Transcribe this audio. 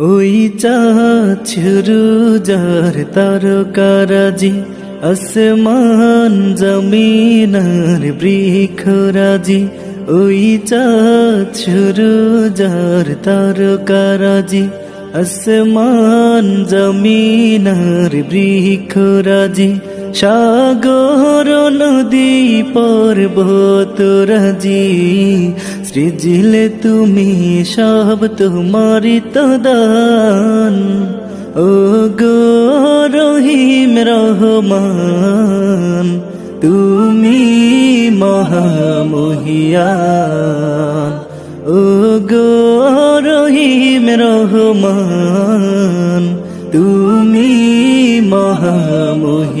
ওই চাছরু যার তারকারাজি, আসমান জমিনার বৃক্ষরাজি, ওই চাছরু যার তারকারাজি, আসমান জমিনার বৃক্ষরাজি, সাগর নদী পর্বত রাজি। সৃজিলে, তুমি সব তোমারি তো দান ও গো রহিম রহমান, তুমি মহামহিয়ান। ও গো রহিম রহমান, তুমি মহামহিয়ান।